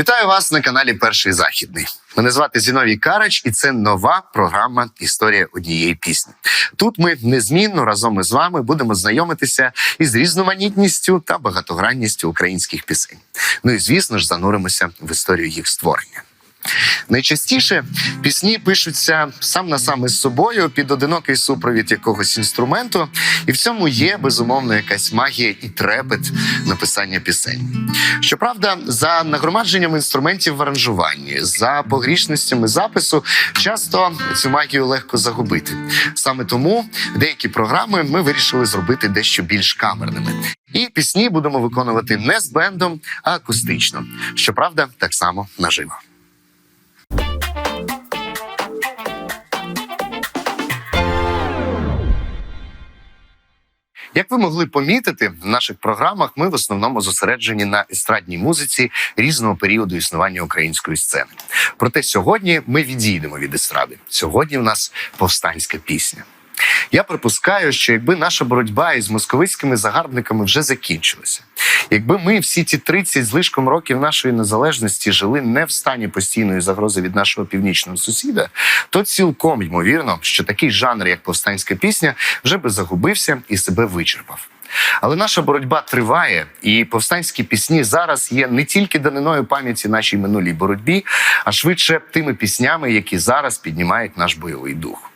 Вітаю вас на каналі Перший Західний. Мене звати Зіновій Карач, і це нова програма Історія однієї пісні. Тут ми незмінно разом із вами будемо знайомитися із різноманітністю та багатогранністю українських пісень. Ну і звісно ж зануримося в історію їх створення. Найчастіше пісні пишуться сам на сам із собою під одинокий супровід якогось інструменту, і в цьому є безумовно якась магія і трепет написання пісень. Щоправда, за нагромадженням інструментів в аранжуванні, за погрішностями запису, часто цю магію легко загубити. Саме тому деякі програми ми вирішили зробити дещо більш камерними. І пісні будемо виконувати не з бендом, а акустично. Щоправда, так само наживо. Як ви могли помітити, в наших програмах ми в основному зосереджені на естрадній музиці різного періоду існування української сцени. Проте сьогодні ми відійдемо від естради. Сьогодні в нас повстанська пісня. Я припускаю, що якби наша боротьба із московицькими загарбниками вже закінчилася, якби ми всі ті 30 з лишком років нашої незалежності жили не в стані постійної загрози від нашого північного сусіда, то цілком ймовірно, що такий жанр, як повстанська пісня, вже би загубився і себе вичерпав. Але наша боротьба триває, і повстанські пісні зараз є не тільки даниною пам'яті нашій минулій боротьбі, а швидше тими піснями, які зараз піднімають наш бойовий дух.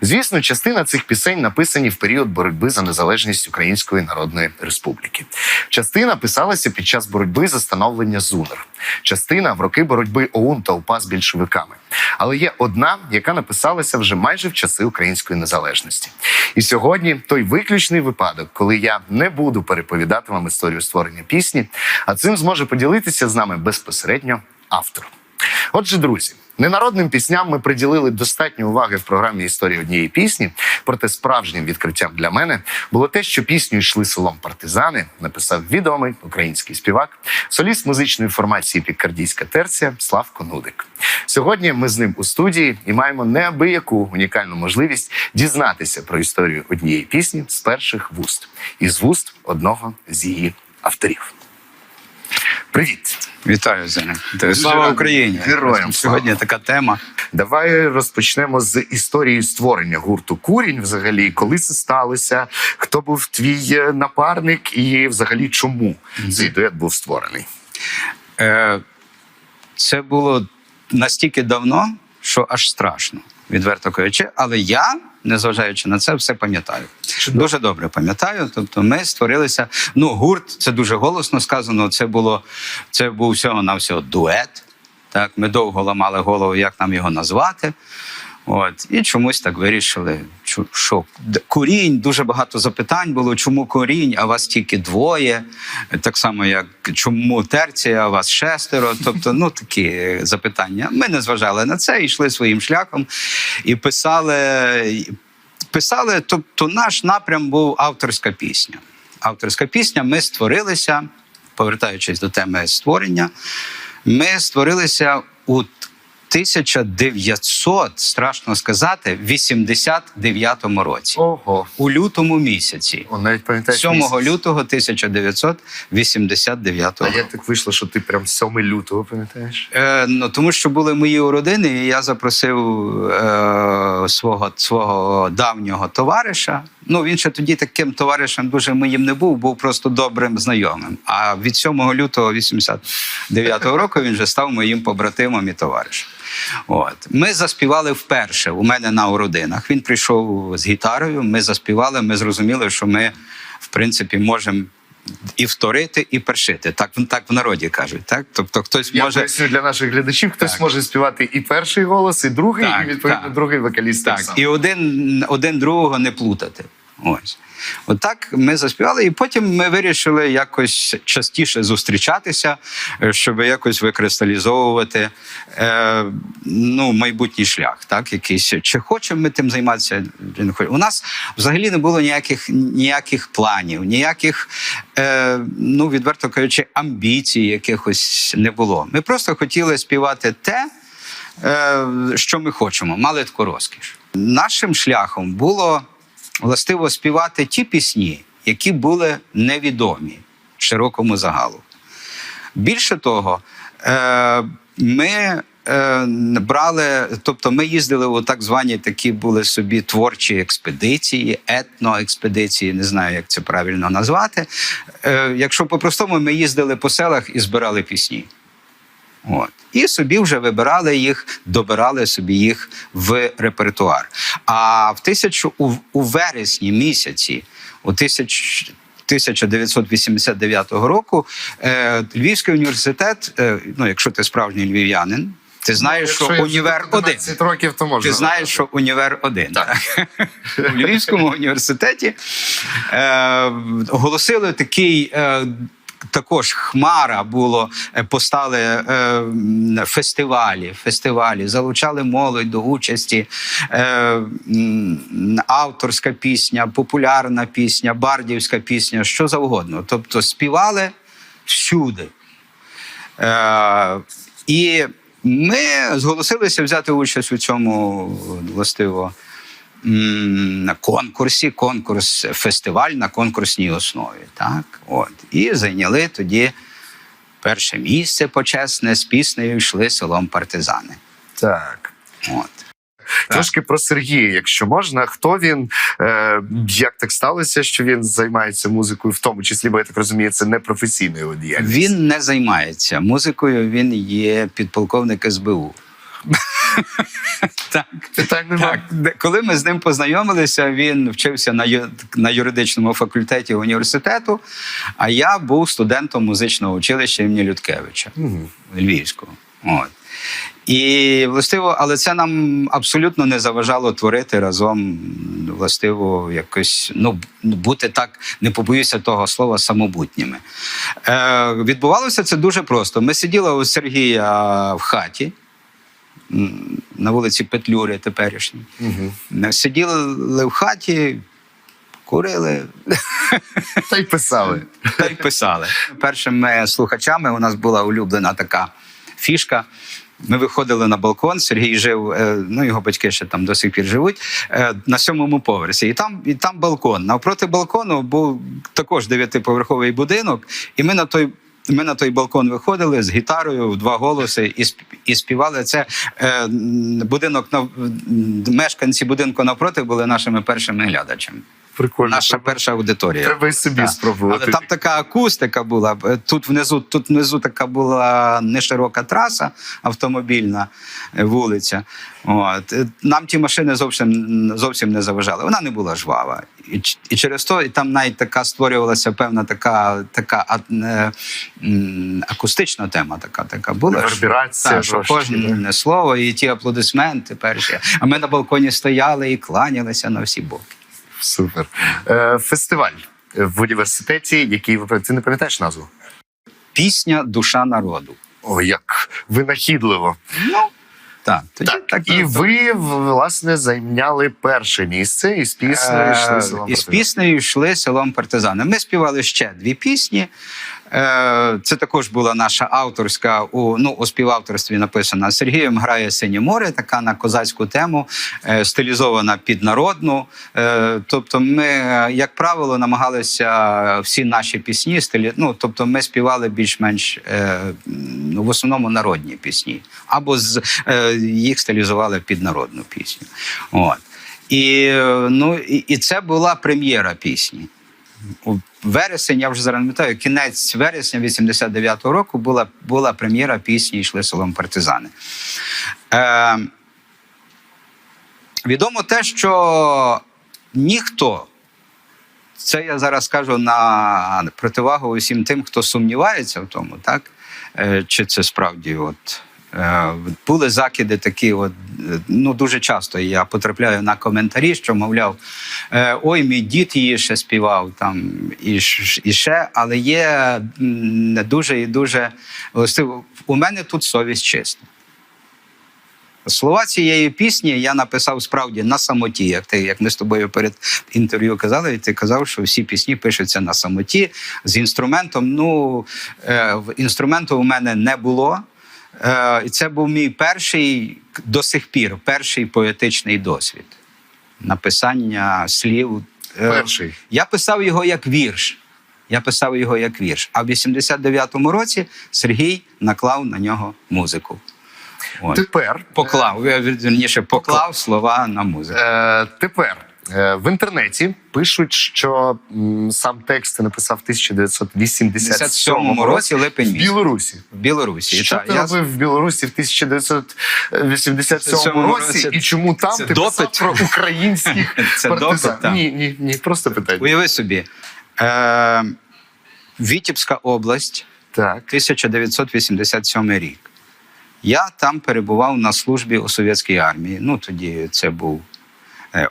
Звісно, частина цих пісень написані в період боротьби за незалежність Української Народної Республіки. Частина писалася під час боротьби за становлення ЗУНР. Частина в роки боротьби ОУН та УПА з більшовиками. Але є одна, яка написалася вже майже в часи української незалежності. І сьогодні той виключний випадок, коли я не буду переповідати вам історію створення пісні, а цим зможе поділитися з нами безпосередньо автор. Отже, друзі, ненародним пісням ми приділили достатньо уваги в програмі історії однієї пісні. Проте справжнім відкриттям для мене було те, що пісню йшли селом партизани. Написав відомий український співак, соліст музичної формації Пікардійська терція Славко Нудик. Сьогодні ми з ним у студії і маємо неабияку унікальну можливість дізнатися про історію однієї пісні з перших вуст із вуст одного з її авторів. Привіт! Вітаю Зеня. Слава. Україні! Героям Сьогодні така тема. Давай розпочнемо з історії створення гурту Курінь. Взагалі, коли це сталося, хто був твій е, напарник, і взагалі чому цей дует був створений? Е, Це було настільки давно, що аж страшно, відверто кажучи. Але я, незважаючи на це, все пам'ятаю. Дуже добре пам'ятаю. Тобто, ми створилися. Ну, гурт, це дуже голосно сказано. Це було це був всього на всього дует. Так, ми довго ламали голову, як нам його назвати. От і чомусь так вирішили, що курінь, дуже багато запитань було, чому курінь, а вас тільки двоє. Так само, як чому терція, а вас шестеро. Тобто, ну такі запитання. Ми не зважали на це, йшли своїм шляхом і писали. Писали, тобто наш напрям був авторська пісня. Авторська пісня. Ми створилися, повертаючись до теми створення, ми створилися у 1900, страшно сказати, 89-му році. Ого, У лютому місяці. он навіть пам'ятаєш 7 місяць. лютого 1989 А як так вийшло, що ти прям 7 лютого пам'ятаєш? Е, ну, тому що були мої родини, і я запросив е, свого, свого давнього товариша. Ну, він ще тоді таким товаришем дуже моїм не був, був просто добрим знайомим. А від 7 лютого 89-го року він вже став моїм побратимом і товаришем. От. Ми заспівали вперше у мене на уродинах. Він прийшов з гітарою, ми заспівали, ми зрозуміли, що ми, в принципі, можемо. І вторити, і першити. Так, так в народі кажуть. Так? Тобто хтось Я може. поясню для наших глядачів, хтось Так. може співати і перший голос, і другий, Так, і відповідно так. другий вокаліст. Так, само. і один, один другого не плутати. Ось. Отак ми заспівали, і потім ми вирішили якось частіше зустрічатися, е, щоб якось викристалізовувати е, ну, майбутній шлях, так, якийсь. Чи хочемо ми тим займатися? чи не хочемо. У нас взагалі не було ніяких, ніяких планів, ніяких, е, ну, відверто кажучи, амбіцій якихось не було. Ми просто хотіли співати те, е, що ми хочемо, мали таку розкіш. Нашим шляхом було властиво співати ті пісні, які були невідомі широкому загалу. Більше того, Е, ми е, брали, тобто ми їздили у так звані такі були собі творчі експедиції, етноекспедиції, не знаю, як це правильно назвати. Е, якщо по-простому, ми їздили по селах і збирали пісні. От. І собі вже вибирали їх, добирали собі їх в репертуар. А в тисячу у, у вересні місяці, у тисяч. 1989 року е, Львівський університет, е, ну якщо ти справжній львів'янин, ти знаєш, що я вже універ 1 11 років, то можна. ти знаєш, що універ один так. у Львівському університеті е, оголосили такий. Е, також хмара було, е, постали е, фестивалі, фестивалі, залучали молодь до участі. Е, авторська пісня, популярна пісня, бардівська пісня, що завгодно. Тобто співали всюди. І ми зголосилися взяти участь у цьому властиво на конкурсі, конкурс, фестиваль на конкурсній основі. Так? От. І зайняли тоді перше місце почесне з піснею йшли селом партизани. Так. От. Трошки про Сергія, якщо можна. Хто він? Е, як так сталося, що він займається музикою, в тому числі, бо я так розумію, це не професійною діяльністю. Він не займається музикою, він є підполковник СБУ. так. Нема. Так, коли ми з ним познайомилися, він вчився на, ю- на юридичному факультеті університету, а я був студентом музичного училища імені Людкевича. Львівського. От. І властиво, але це нам абсолютно не заважало творити разом, властиво, якось ну, бути так, не побоюся того слова, самобутніми. Е, відбувалося це дуже просто. Ми сиділи у Сергія в хаті на вулиці Петлюри теперішній. Мгм. Сиділи в хаті, курили Та й писали. та й писали. Першими слухачами у нас була улюблена така фішка. Ми виходили на балкон. Сергій жив, е, ну його батьки ще там до сих пір живуть е, на сьомому поверсі. І там, і там балкон. Навпроти балкону був також дев'ятиповерховий будинок, і ми на той. Ми на той балкон виходили з гітарою в два голоси і і співали це. Е, будинок мешканці будинку навпроти були нашими першими глядачами. Прикольно. Наша Треба- перша аудиторія. Треба і собі Так. спробувати. Але там така акустика була. Тут внизу, тут внизу така була не широка траса автомобільна е, вулиця. От. Е, Нам ті машини зовсім, зовсім не заважали. Вона не була жвава. І, і через то і там навіть така створювалася певна така, така а, е, м, акустична тема, така, така була. Реверберація Так, що кожне слово, і ті аплодисменти перші. А ми на балконі стояли і кланялися на всі боки. Супер. Е, фестиваль в університеті, який ви ти не пам'ятаєш назву? Пісня Душа народу. О, як винахідливо. Ну, так, тоді Так, так, і ви власне зайняли перше місце і з піснею йшли Е, селом. І з піснею йшли селом партизани. Ми співали ще дві пісні. Е, Це також була наша авторська, у, ну, у співавторстві написана Сергієм грає Синє море, така на козацьку тему, е, стилізована під народну. Е, Тобто, ми, як правило, намагалися всі наші пісні стилі... ну, тобто ми співали більш-менш ну, в основному народні пісні, або з, їх стилізували під народну пісню. От. І, ну, і це була прем'єра пісні. Вересень, я вже зараз не пам'ятаю, кінець вересня 89-го року була, була прем'єра пісні Йшли селом партизани. Е, відомо те, що ніхто, це я зараз кажу на противагу усім тим, хто сумнівається в тому, так? Е, чи це справді от. Е, Були закиди такі, от, е, ну дуже часто я потрапляю на коментарі, що мовляв, е, ой, мій дід її ще співав там і, і ще, але є дуже і дуже у мене тут совість чиста. Слова цієї пісні я написав справді на самоті, як ти, як ми з тобою перед інтерв'ю казали, і ти казав, що всі пісні пишуться на самоті з інструментом. Ну, е, інструменту у мене не було. Е, і це був мій перший до сих пір перший поетичний досвід написання слів. Е, Перший. Я писав його як вірш. я писав його як вірш. А в 89-му році Сергій наклав на нього музику. От. Тепер Поклав, е, вірніше, поклав слова на музику. Е, тепер в інтернеті пишуть, що сам текст написав в 1987 році, липень в. Білорусі. В Білорусі. Що Так, ти я- робив в Білорусі в 1987 році, році. і чому там Це ти допит? писав про українських Це партизан? допит. Ні, ні, ні, просто питання. Уяви собі. Е, Вітібська область, Так. 1987 рік. Я там перебував на службі у совєтській армії. Ну, тоді це був е,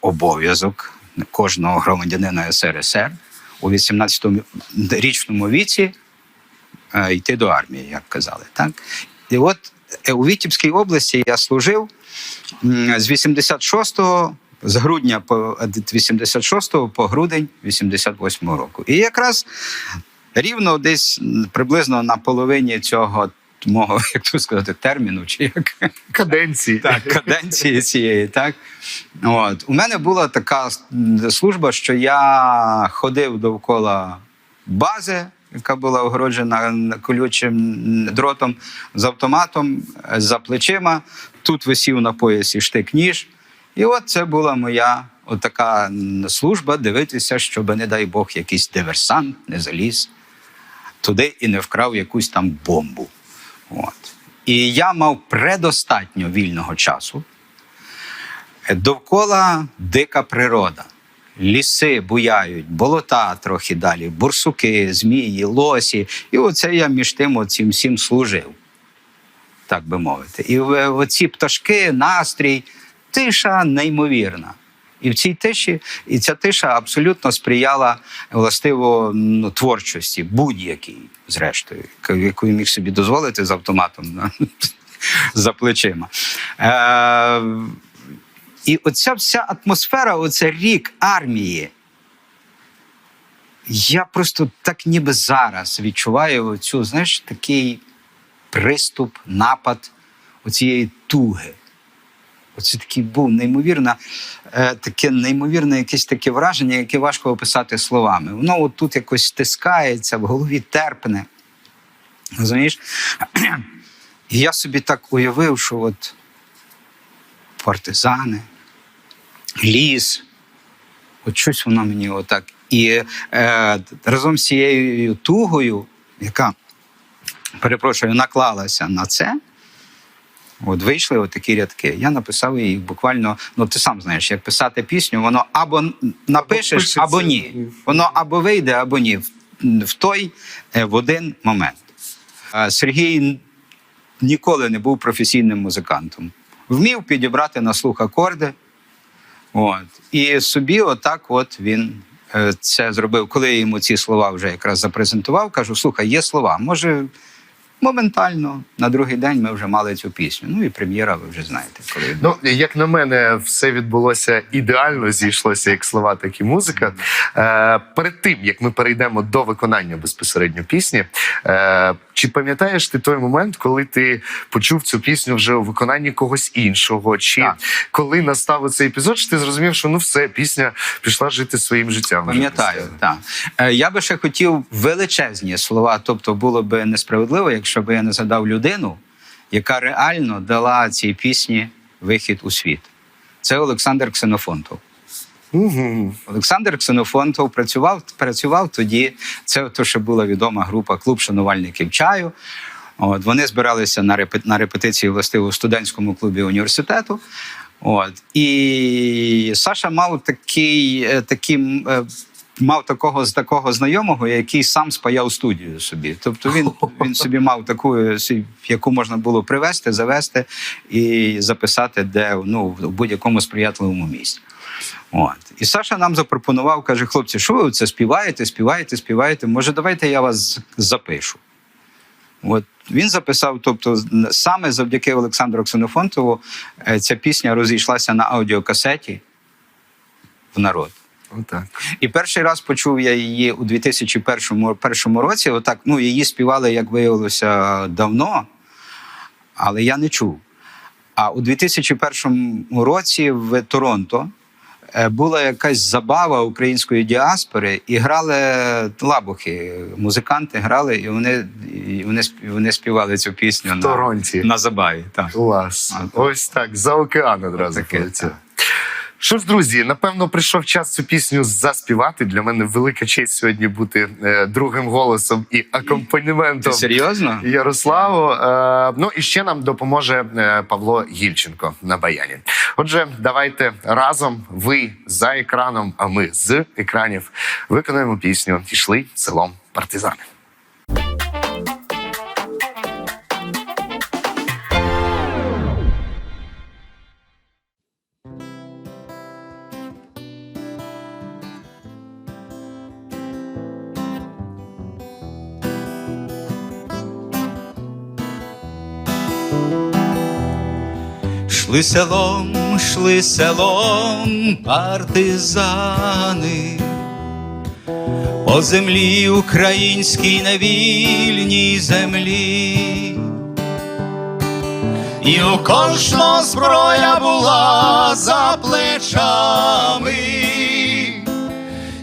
обов'язок кожного громадянина СРСР у 18-річному віці е, йти до армії, як казали. Так? І от е, у Вітібській області я служив з 86-го, з грудня по 86-го по грудень 88-го року. І якраз рівно десь приблизно на половині цього мого, як тут сказати, терміну, чи як Каденції. так, каденції цієї, так. От. У мене була така служба, що я ходив довкола бази, яка була огороджена колючим дротом з автоматом е, за плечима. Тут висів на поясі штик-ніж. І от це була моя отака служба дивитися, щоб, не дай Бог, якийсь диверсант не заліз туди і не вкрав якусь там бомбу. От. І я мав предостатньо вільного часу. Довкола дика природа. Ліси буяють, болота трохи далі, бурсуки, змії, лосі. І оце я між тим оцім всім служив, так би мовити. І оці пташки, настрій, тиша неймовірна. І в цій тиші, і ця тиша абсолютно сприяла властиво ну, творчості, будь-якій, зрештою, яку- міг собі дозволити з автоматом за плечима. Е, і оця вся атмосфера, оце рік армії. Я просто так ніби зараз відчуваю оцю, знаєш, такий приступ, напад оцієї туги. Оце такий був неймовірна, е, таке неймовірне якесь таке враження, яке важко описати словами. Воно от тут якось стискається, в голові терпне. Розумієш? І я собі так уявив, що от партизани, ліс, от щось воно мені отак. І е, разом з цією тугою, яка, перепрошую, наклалася на це. От вийшли отакі рядки. Я написав її буквально. Ну, ти сам знаєш, як писати пісню, воно або напишеш, або ні. Воно або вийде, або ні. В, той е, в один момент. Сергій ніколи не був професійним музикантом. Вмів підібрати на слух акорди. От. І собі, отак, от він е, це зробив. Коли я йому ці слова вже якраз запрезентував, кажу: слухай, є слова, може. Моментально на другий день ми вже мали цю пісню. Ну і прем'єра, ви вже знаєте, коли Ну, як на мене, все відбулося ідеально, зійшлося як слова, так і музика. Е, перед тим як ми перейдемо до виконання безпосередньо пісні, е, чи пам'ятаєш ти той момент, коли ти почув цю пісню вже у виконанні когось іншого? Чи Так. коли настав цей епізод, що ти зрозумів, що ну все, пісня пішла жити своїм життям? Пам'ятаю, так. Е, Я би ще хотів величезні слова. Тобто було б несправедливо, якщо б я не згадав людину, яка реально дала цій пісні вихід у світ. Це Олександр Ксенофонтов. Угу. Олександр Ксенофонтов працював, працював тоді. Це то, що була відома група Клуб шанувальників чаю. От, вони збиралися на, репет, на репетиції властиво у студентському клубі університету. От, і Саша мав такий, е, такий е, мав такого з такого знайомого, який сам спаяв студію собі. Тобто він, він собі мав таку, яку можна було привезти, завести і записати, де ну, в будь-якому сприятливому місці. От. І Саша нам запропонував, каже: хлопці, що ви це співаєте, співаєте, співаєте? Може, давайте я вас запишу. От він записав, тобто, саме завдяки Олександру Ксенофонтову е, ця пісня розійшлася на аудіокасеті в народ. Отак. І перший раз почув я її у 2001 першому році. Отак, ну, її співали, як виявилося, давно, але я не чув. А у 2001 році в Торонто була якась забава української діаспори, і грали лабухи. Музиканти грали, і вони, і вони, вони співали цю пісню В на, на забаві. Так. Клас. А, так. Ось так, за океан одразу Таке, так. Що ж, друзі, напевно, прийшов час цю пісню заспівати. Для мене велика честь сьогодні бути е, другим голосом і Ти серйозно? Ярославу. Е, ну і ще нам допоможе е, Павло Гільченко на баяні. Отже, давайте разом ви за екраном, а ми з екранів виконуємо пісню Ішли селом партизани. Шли селом, шли селом партизани, по землі українській невільній землі. І у кожного зброя була за плечами,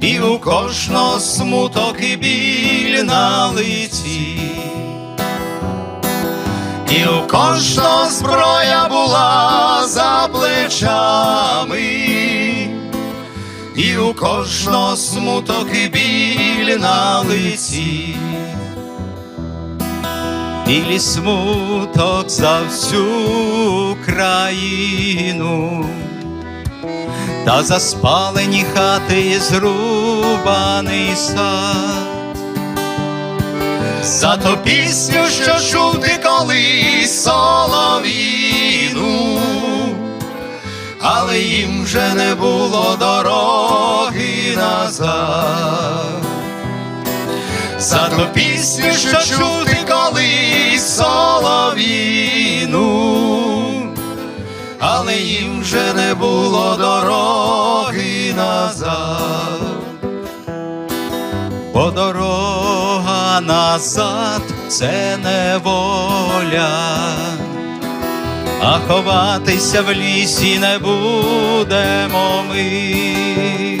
і у кожного смуток і біль на лиці. І у кожного зброя була за плечами, і у кожного смуток і біль на лиці, білі смуток за всю країну, та за спалені хати і зрубаний сад. За ту пісню, що чув ти колись соловіну, але їм вже не було дороги назад. За ту пісню, що чув ти колись соловіну, але їм вже не було дороги назад. Бо назад це неволя, а ховатися в лісі не будемо ми.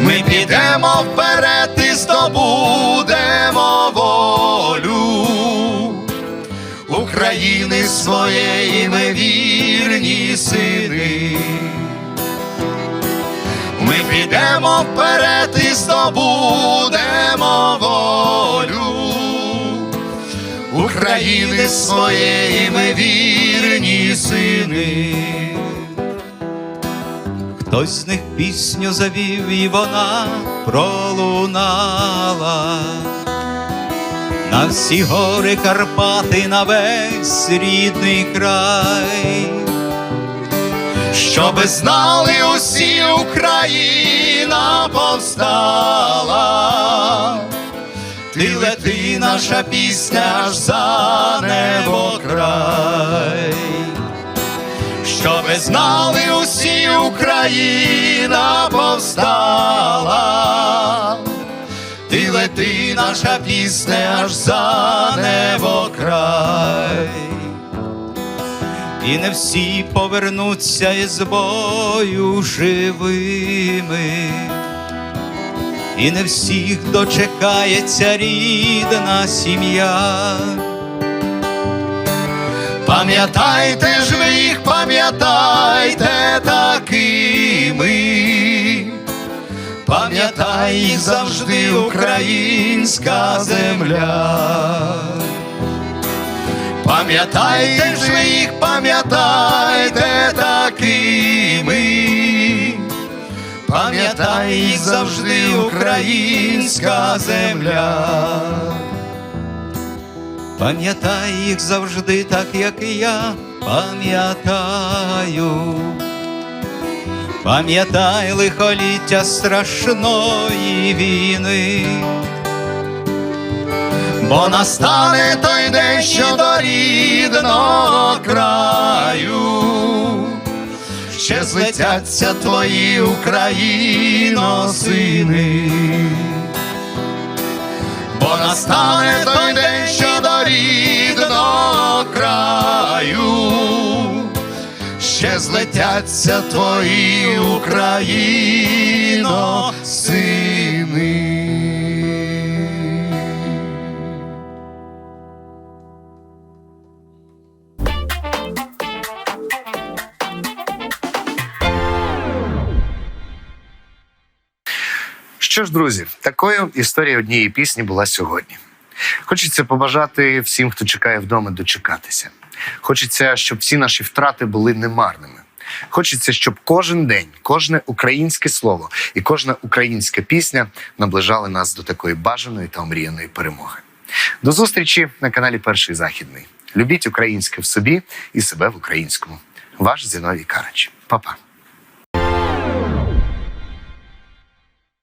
Ми підемо вперед і здобудемо волю України своєї ми вірні сини. Ми підемо вперед і здобудемо волю України своєї ми вірні сини. Хтось з них пісню завів, і вона пролунала. На всі гори Карпати, на весь рідний край щоби знали усі Україна повстала, ти лети, наша пісня аж за небо край, щоби знали усі Україна повстала, ти лети, наша пісня аж за небо край і не всі повернуться із бою живими, і не всіх дочекається рідна сім'я. Пам'ятайте ж ви їх, пам'ятайте такими, пам'ятай їх завжди українська земля. Пам'ятайте ж їх, пам'ятайте такими, пам'ятай їх завжди українська земля. Пам'ятай їх завжди, так як і я пам'ятаю. Пам'ятай лихоліття страшної війни. Бо настане той день, що до рідного краю, ще злетяться твої Україно сини. Бо настане той день, що до рідного краю, ще злетяться твої Україно, сини. Що ж, друзі, такою історія однієї пісні була сьогодні. Хочеться побажати всім, хто чекає вдома, дочекатися. Хочеться, щоб всі наші втрати були немарними. Хочеться, щоб кожен день, кожне українське слово і кожна українська пісня наближали нас до такої бажаної та омріяної перемоги. До зустрічі на каналі Перший Західний. Любіть українське в собі і себе в українському. Ваш Зіновій Карач. Па-па.